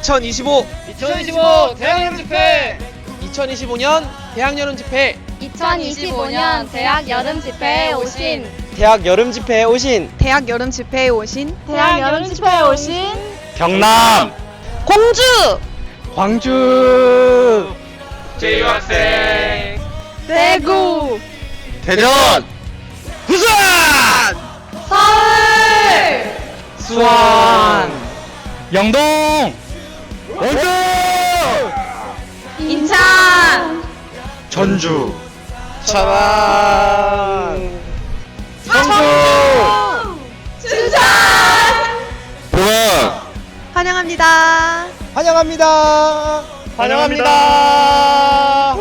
2025 2025 대학여름 집회. 2025년 대학여름 집회. 2025년 대학 여름 집회에 오신. 대학 여름 집회에 오신. 대학 여름 집회에 오신. 대학 여름 집회에 오신. 경남. 공주. 광주. 제휴학생. 대구. 대전. 부산. 서울. 수원. 영동 원주 인천! 전주. 천안 청주! 춘천! 보영 환영합니다. 환영합니다. 환영합니다.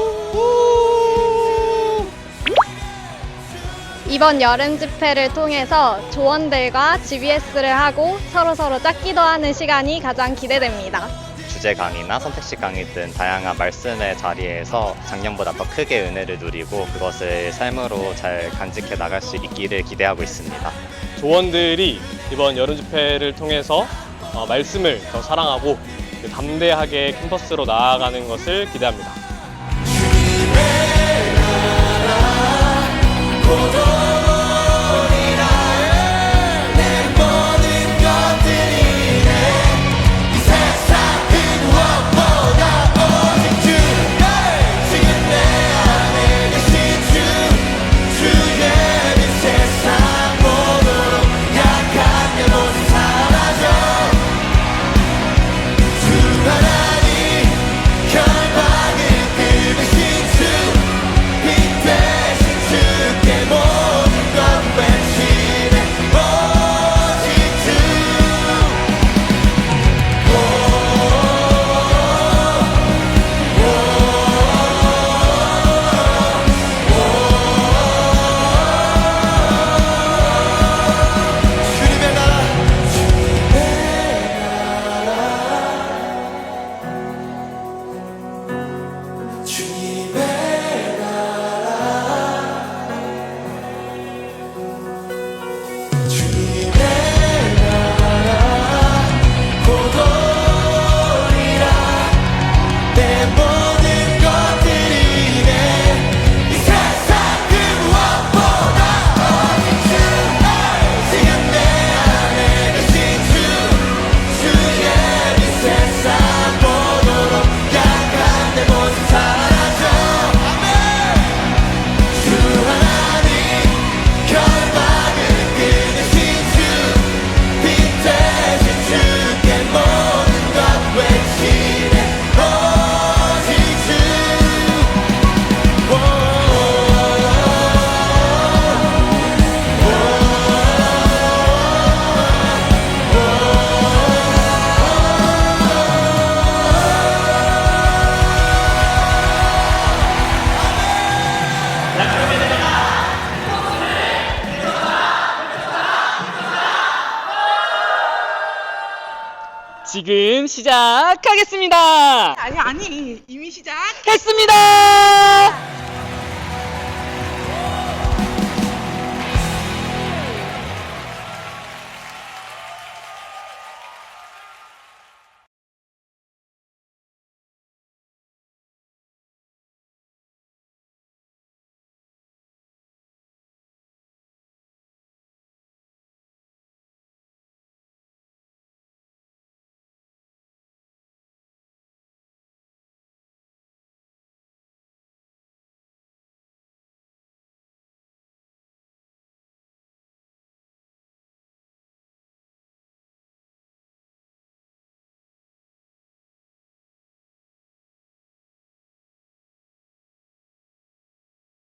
이번 여름 집회를 통해서 조원들과 GBS를 하고 서로서로 짝기도 하는 시간이 가장 기대됩니다. 주제 강의나 선택식 강의 등 다양한 말씀의 자리에서 작년보다 더 크게 은혜를 누리고 그것을 삶으로 잘 간직해 나갈 수 있기를 기대하고 있습니다. 조원들이 이번 여름 집회를 통해서 어, 말씀을 더 사랑하고 담대하게 캠퍼스로 나아가는 것을 기대합니다. 지금 시작하겠습니다. 아니 아니 이미 시작. 했습니다.